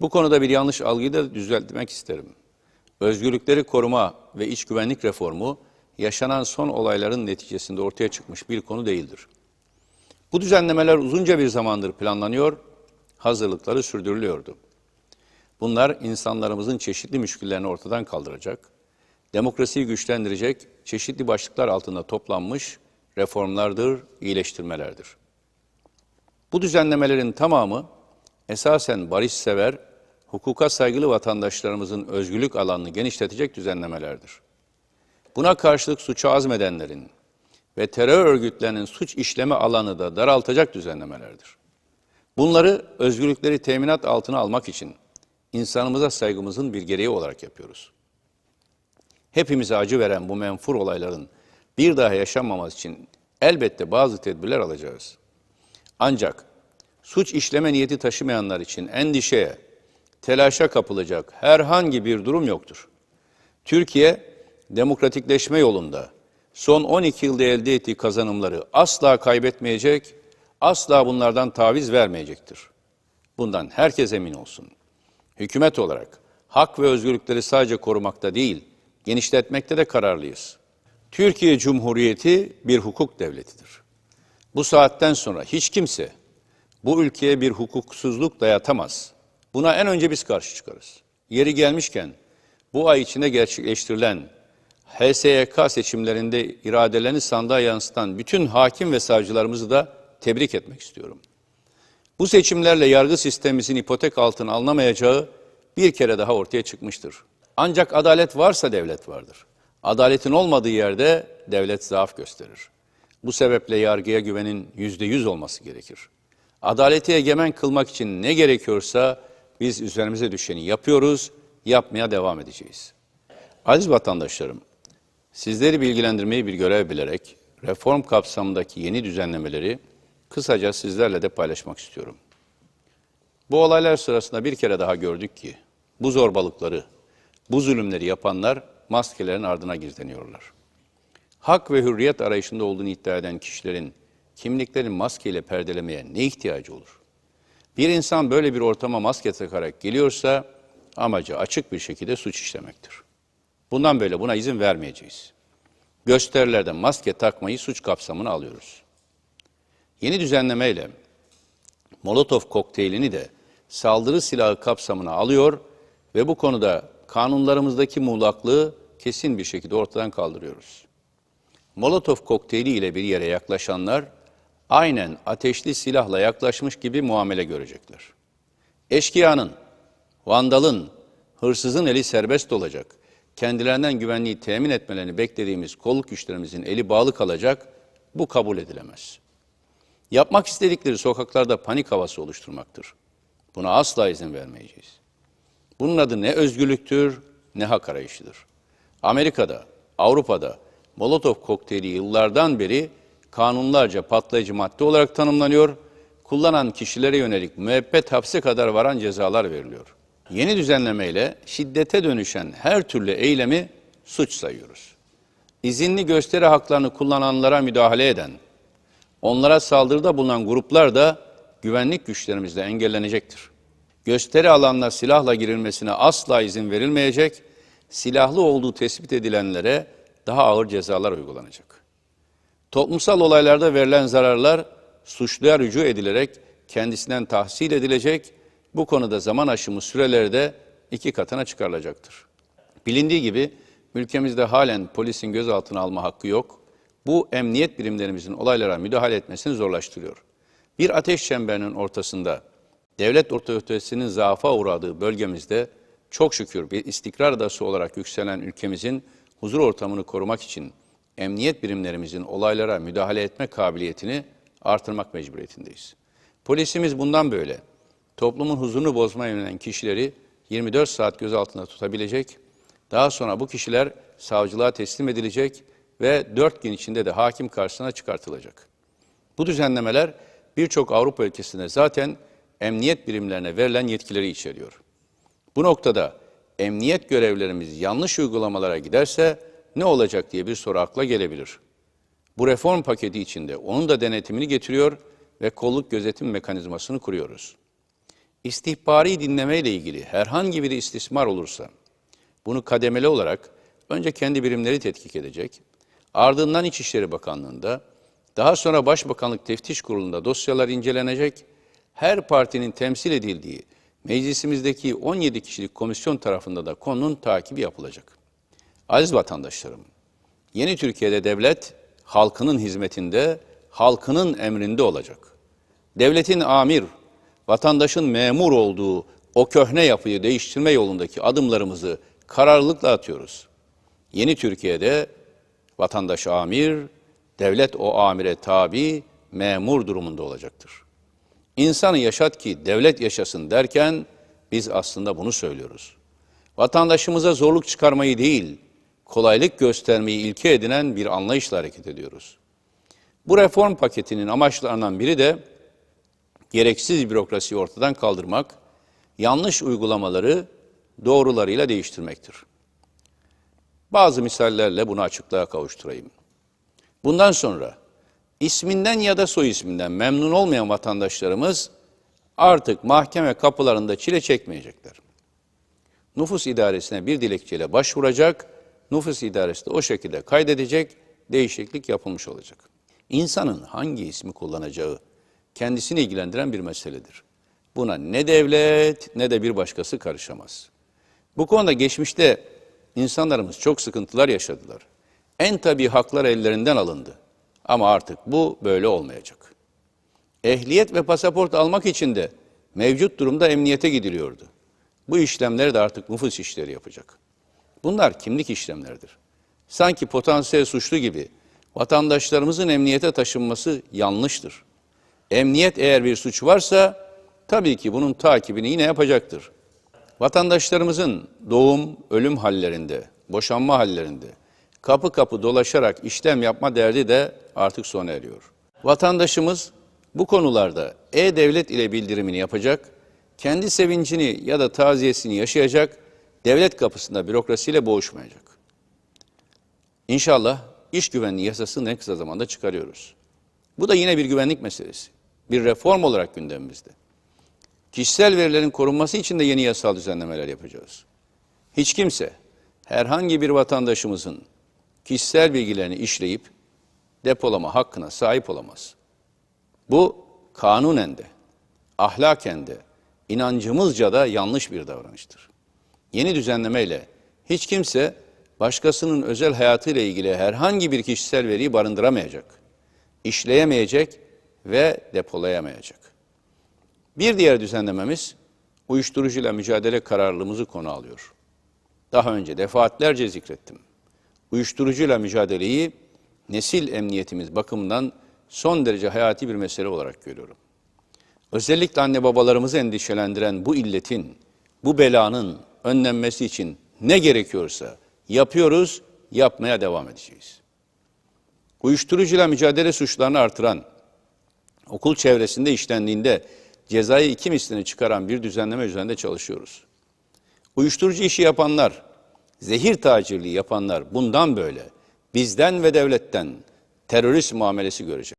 Bu konuda bir yanlış algıyı da düzeltmek isterim. Özgürlükleri koruma ve iç güvenlik reformu yaşanan son olayların neticesinde ortaya çıkmış bir konu değildir. Bu düzenlemeler uzunca bir zamandır planlanıyor, hazırlıkları sürdürülüyordu. Bunlar insanlarımızın çeşitli müşküllerini ortadan kaldıracak, demokrasiyi güçlendirecek çeşitli başlıklar altında toplanmış reformlardır, iyileştirmelerdir. Bu düzenlemelerin tamamı esasen barışsever, hukuka saygılı vatandaşlarımızın özgürlük alanını genişletecek düzenlemelerdir. Buna karşılık suça azmedenlerin ve terör örgütlerinin suç işleme alanı da daraltacak düzenlemelerdir. Bunları özgürlükleri teminat altına almak için insanımıza saygımızın bir gereği olarak yapıyoruz. Hepimize acı veren bu menfur olayların bir daha yaşanmaması için elbette bazı tedbirler alacağız. Ancak suç işleme niyeti taşımayanlar için endişeye, telaşa kapılacak herhangi bir durum yoktur. Türkiye demokratikleşme yolunda son 12 yılda elde ettiği kazanımları asla kaybetmeyecek, asla bunlardan taviz vermeyecektir. Bundan herkes emin olsun. Hükümet olarak hak ve özgürlükleri sadece korumakta değil, genişletmekte de kararlıyız. Türkiye Cumhuriyeti bir hukuk devletidir. Bu saatten sonra hiç kimse bu ülkeye bir hukuksuzluk dayatamaz. Buna en önce biz karşı çıkarız. Yeri gelmişken bu ay içinde gerçekleştirilen HSYK seçimlerinde iradelerini sandığa yansıtan bütün hakim ve savcılarımızı da tebrik etmek istiyorum. Bu seçimlerle yargı sistemimizin ipotek altına alınamayacağı bir kere daha ortaya çıkmıştır. Ancak adalet varsa devlet vardır. Adaletin olmadığı yerde devlet zaaf gösterir. Bu sebeple yargıya güvenin yüzde yüz olması gerekir. Adaleti egemen kılmak için ne gerekiyorsa biz üzerimize düşeni yapıyoruz, yapmaya devam edeceğiz. Aziz vatandaşlarım, sizleri bilgilendirmeyi bir görev bilerek reform kapsamındaki yeni düzenlemeleri kısaca sizlerle de paylaşmak istiyorum. Bu olaylar sırasında bir kere daha gördük ki bu zorbalıkları, bu zulümleri yapanlar maskelerin ardına gizleniyorlar. Hak ve hürriyet arayışında olduğunu iddia eden kişilerin kimliklerini maskeyle perdelemeye ne ihtiyacı olur? Bir insan böyle bir ortama maske takarak geliyorsa amacı açık bir şekilde suç işlemektir. Bundan böyle buna izin vermeyeceğiz. Gösterilerde maske takmayı suç kapsamına alıyoruz. Yeni düzenlemeyle Molotov kokteylini de saldırı silahı kapsamına alıyor ve bu konuda kanunlarımızdaki muğlaklığı kesin bir şekilde ortadan kaldırıyoruz. Molotov kokteyli ile bir yere yaklaşanlar aynen ateşli silahla yaklaşmış gibi muamele görecekler. Eşkıyanın, vandalın, hırsızın eli serbest olacak. Kendilerinden güvenliği temin etmelerini beklediğimiz kolluk güçlerimizin eli bağlı kalacak. Bu kabul edilemez. Yapmak istedikleri sokaklarda panik havası oluşturmaktır. Buna asla izin vermeyeceğiz. Bunun adı ne özgürlüktür ne hak arayışıdır. Amerika'da, Avrupa'da Molotov kokteyli yıllardan beri kanunlarca patlayıcı madde olarak tanımlanıyor, kullanan kişilere yönelik müebbet hapse kadar varan cezalar veriliyor. Yeni düzenlemeyle şiddete dönüşen her türlü eylemi suç sayıyoruz. İzinli gösteri haklarını kullananlara müdahale eden, onlara saldırıda bulunan gruplar da güvenlik güçlerimizle engellenecektir. Gösteri alanına silahla girilmesine asla izin verilmeyecek, silahlı olduğu tespit edilenlere daha ağır cezalar uygulanacak. Toplumsal olaylarda verilen zararlar suçluya rücu edilerek kendisinden tahsil edilecek, bu konuda zaman aşımı süreleri de iki katına çıkarılacaktır. Bilindiği gibi ülkemizde halen polisin gözaltına alma hakkı yok. Bu emniyet birimlerimizin olaylara müdahale etmesini zorlaştırıyor. Bir ateş çemberinin ortasında devlet otoritesinin zaafa uğradığı bölgemizde çok şükür bir istikrar adası olarak yükselen ülkemizin huzur ortamını korumak için emniyet birimlerimizin olaylara müdahale etme kabiliyetini artırmak mecburiyetindeyiz. Polisimiz bundan böyle toplumun huzurunu bozmaya yönelen kişileri 24 saat gözaltında tutabilecek, daha sonra bu kişiler savcılığa teslim edilecek ve 4 gün içinde de hakim karşısına çıkartılacak. Bu düzenlemeler birçok Avrupa ülkesinde zaten emniyet birimlerine verilen yetkileri içeriyor. Bu noktada emniyet görevlerimiz yanlış uygulamalara giderse ne olacak diye bir soru akla gelebilir. Bu reform paketi içinde onun da denetimini getiriyor ve kolluk gözetim mekanizmasını kuruyoruz. istihbari dinleme ile ilgili herhangi bir istismar olursa bunu kademeli olarak önce kendi birimleri tetkik edecek, ardından İçişleri Bakanlığı'nda, daha sonra Başbakanlık Teftiş Kurulu'nda dosyalar incelenecek, her partinin temsil edildiği meclisimizdeki 17 kişilik komisyon tarafında da konunun takibi yapılacak. Aziz vatandaşlarım, yeni Türkiye'de devlet halkının hizmetinde, halkının emrinde olacak. Devletin amir, vatandaşın memur olduğu o köhne yapıyı değiştirme yolundaki adımlarımızı kararlılıkla atıyoruz. Yeni Türkiye'de vatandaş amir, devlet o amire tabi, memur durumunda olacaktır. İnsanı yaşat ki devlet yaşasın derken biz aslında bunu söylüyoruz. Vatandaşımıza zorluk çıkarmayı değil, kolaylık göstermeyi ilke edinen bir anlayışla hareket ediyoruz. Bu reform paketinin amaçlarından biri de gereksiz bürokrasiyi ortadan kaldırmak, yanlış uygulamaları doğrularıyla değiştirmektir. Bazı misallerle bunu açıklığa kavuşturayım. Bundan sonra isminden ya da soy isminden memnun olmayan vatandaşlarımız artık mahkeme kapılarında çile çekmeyecekler. Nüfus idaresine bir dilekçeyle başvuracak, nüfus idaresi de o şekilde kaydedecek, değişiklik yapılmış olacak. İnsanın hangi ismi kullanacağı kendisini ilgilendiren bir meseledir. Buna ne devlet ne de bir başkası karışamaz. Bu konuda geçmişte insanlarımız çok sıkıntılar yaşadılar. En tabii haklar ellerinden alındı. Ama artık bu böyle olmayacak. Ehliyet ve pasaport almak için de mevcut durumda emniyete gidiliyordu. Bu işlemleri de artık nüfus işleri yapacak. Bunlar kimlik işlemleridir. Sanki potansiyel suçlu gibi vatandaşlarımızın emniyete taşınması yanlıştır. Emniyet eğer bir suç varsa tabii ki bunun takibini yine yapacaktır. Vatandaşlarımızın doğum, ölüm hallerinde, boşanma hallerinde kapı kapı dolaşarak işlem yapma derdi de artık sona eriyor. Vatandaşımız bu konularda e-devlet ile bildirimini yapacak, kendi sevincini ya da taziyesini yaşayacak, devlet kapısında bürokrasiyle boğuşmayacak. İnşallah iş güvenliği yasasını en kısa zamanda çıkarıyoruz. Bu da yine bir güvenlik meselesi. Bir reform olarak gündemimizde. Kişisel verilerin korunması için de yeni yasal düzenlemeler yapacağız. Hiç kimse herhangi bir vatandaşımızın kişisel bilgilerini işleyip depolama hakkına sahip olamaz. Bu kanunen de, ahlaken de, inancımızca da yanlış bir davranıştır. Yeni düzenlemeyle hiç kimse başkasının özel hayatıyla ilgili herhangi bir kişisel veriyi barındıramayacak, işleyemeyecek ve depolayamayacak. Bir diğer düzenlememiz uyuşturucuyla mücadele kararlılığımızı konu alıyor. Daha önce defaatlerce zikrettim. Uyuşturucuyla mücadeleyi nesil emniyetimiz bakımından son derece hayati bir mesele olarak görüyorum. Özellikle anne babalarımızı endişelendiren bu illetin, bu belanın önlenmesi için ne gerekiyorsa yapıyoruz, yapmaya devam edeceğiz. Uyuşturucuyla mücadele suçlarını artıran, okul çevresinde işlendiğinde cezayı iki mislini çıkaran bir düzenleme üzerinde çalışıyoruz. Uyuşturucu işi yapanlar, zehir tacirliği yapanlar bundan böyle bizden ve devletten terörist muamelesi görecek.